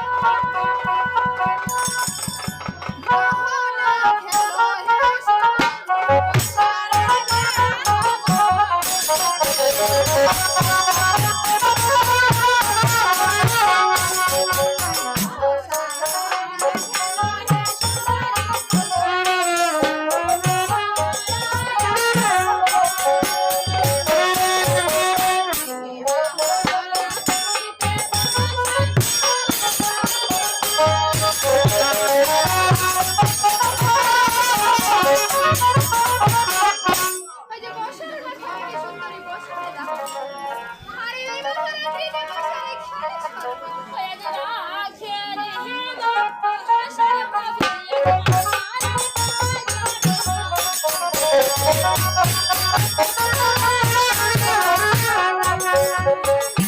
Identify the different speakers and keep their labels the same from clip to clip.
Speaker 1: Thank you. Thank you.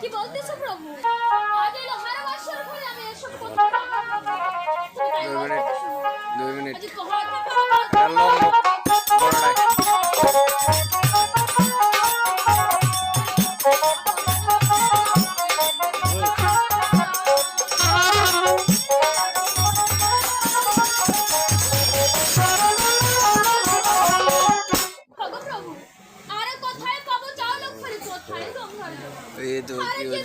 Speaker 1: কি
Speaker 2: বলতেছো প্রভু? আগে লোহার বাসর ঘরে আমি এসব কথা
Speaker 3: দুই মিনিট দুই মিনিট।
Speaker 2: তো
Speaker 3: কি হয়ে